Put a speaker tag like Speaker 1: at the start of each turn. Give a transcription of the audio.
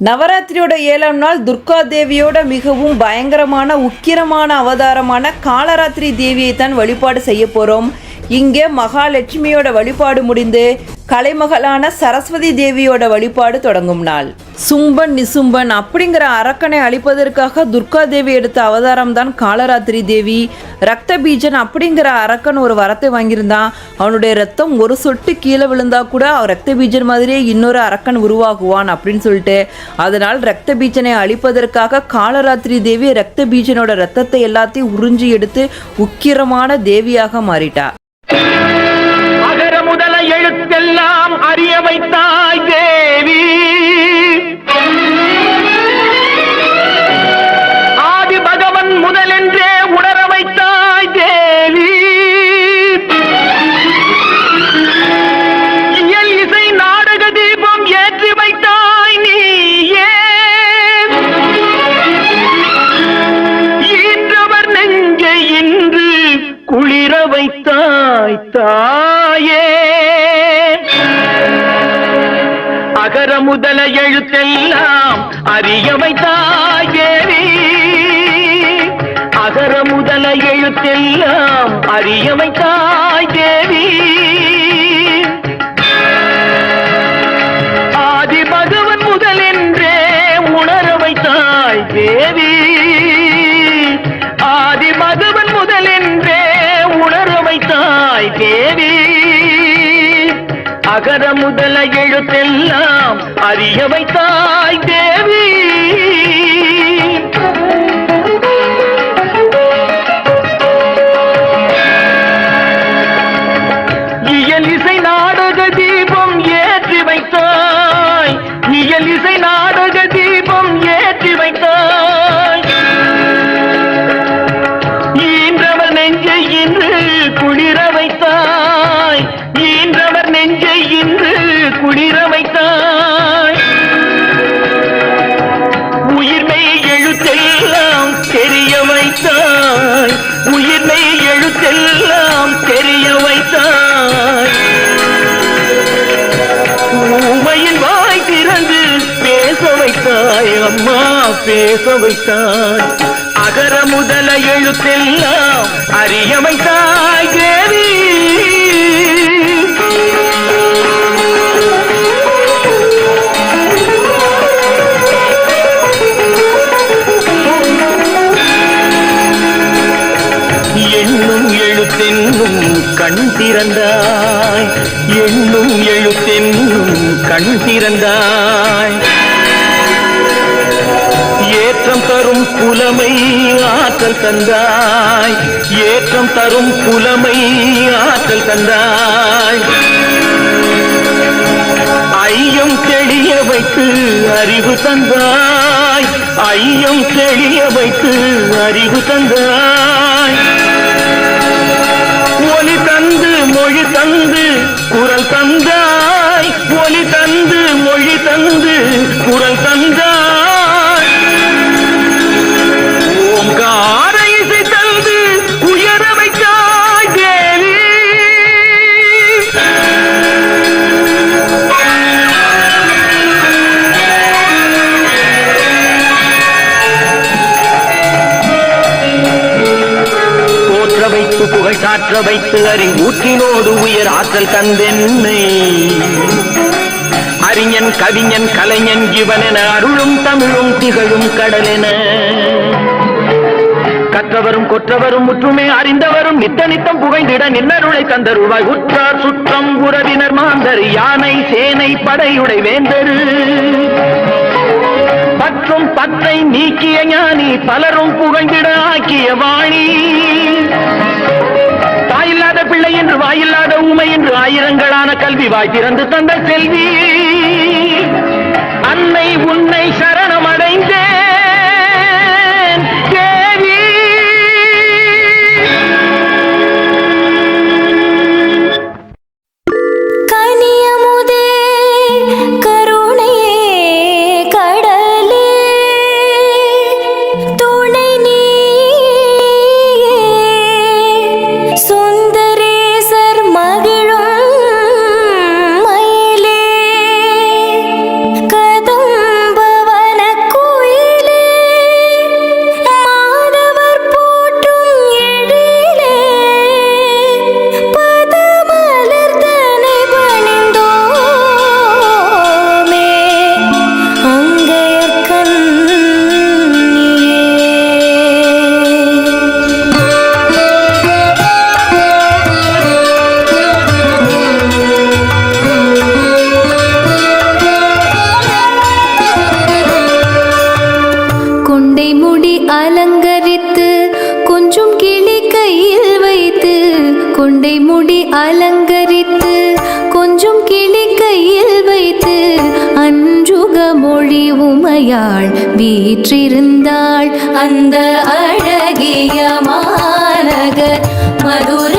Speaker 1: நவராத்திரியோட ஏழாம் நாள் துர்கா தேவியோட மிகவும் பயங்கரமான உக்கிரமான அவதாரமான காலராத்திரி தேவியை தான் வழிபாடு செய்ய போகிறோம் இங்கே மகாலட்சுமியோட வழிபாடு முடிந்து கலைமகளான சரஸ்வதி தேவியோட வழிபாடு தொடங்கும் நாள். சும்பன் நிசும்பன் அப்படிங்கிற அரக்கனை அழிப்பதற்காக துர்கா தேவி எடுத்த அவதாரம் தான் காலராத்திரி தேவி. ரத்த பீஜன் அப்படிங்கிற அரக்கன் ஒரு வரத்தை வாங்கியிருந்தான். அவனுடைய ரத்தம் ஒரு சொட்டு கீழே விழுந்தா கூட அவன் ரத்த பீஜன் மாதிரியே இன்னொரு அரக்கன் உருவாகுவான் அப்படின்னு சொல்லிட்டு அதனால் ரத்த பீஜனை அழிப்பதற்காக காலராத்திரி தேவி ரத்த பீஜனோட ரத்தத்தை எல்லாத்தையும் உறிஞ்சி எடுத்து உக்கிரமான தேவியாக மாறிட்டா.
Speaker 2: எல்லாம் அறிய வைத்தாய் தேவி. முதல எழுத்தெல்லாம் அறியவை வைத்தாய் அகர முதல எழுத்தெல்லாம் அறியவை வைத்தாய் அகர முதல எழுத்தெல்லாம் அறிய வைத்தார். தாய் அம்மா பேச வைத்தாள் அகர முதல எழுத்தெல்லாம் அறியமை தாய் தேவி. எண்ணும் எழுத்தென்னும் கண் திறந்தாய். எண்ணும் எழுத்தென்னும் கண் திறந்தாய். தரும் புலமை ஆற்றல் தந்தாய். ஏற்றம் தரும் புலமை ஆற்றல் தந்தாய். ஐயம் தெளிய வைத்து அறிவு தந்தாய். ஐயம் தெளிய வைத்து அறிவு தந்தாய். ஒலி தந்து மொழி தந்து குரல் தந்தாய். ஒலி தந்து மொழி தந்து குரல் வைத்து வைத்து அறிவூற்றினோடு உயர் ஆற்றல் தந்தென்னை. அறிஞன் கவிஞன் கலைஞன் இவனென அருளும் தமிழும் திகழும் கடலென. கற்றவரும் கொற்றவரும் முற்றுமே அறிந்தவரும் நித்த நித்தம் புகைந்திட நின்னருளை தந்தருவாய் உற்றார் சுற்றம் உறவினர் மாந்தர் யானை சேனை படையுடை வேந்தரு. பற்றும் பற்றை நீக்கிய ஞானி பலரும் புகழ்ந்திட ஆக்கிய வாணி. தாயில்லாத பிள்ளை என்று வாயில்லாத ஊமை என்று ஆயிரங்களான கல்வி வாய் திறந்து தந்த செல்வி. அன்னை உன்னை
Speaker 3: சரணம் அலங்கரித்து கொஞ்சம் கிளி கையில் வைத்து கொண்டை முடி அலங்கரித்து கொஞ்சம் கிளி கையில் வைத்து அன்றுக மொழி உமையாள் வீற்றிருந்தாள் அந்த அழகிய மாநகர். மதுரை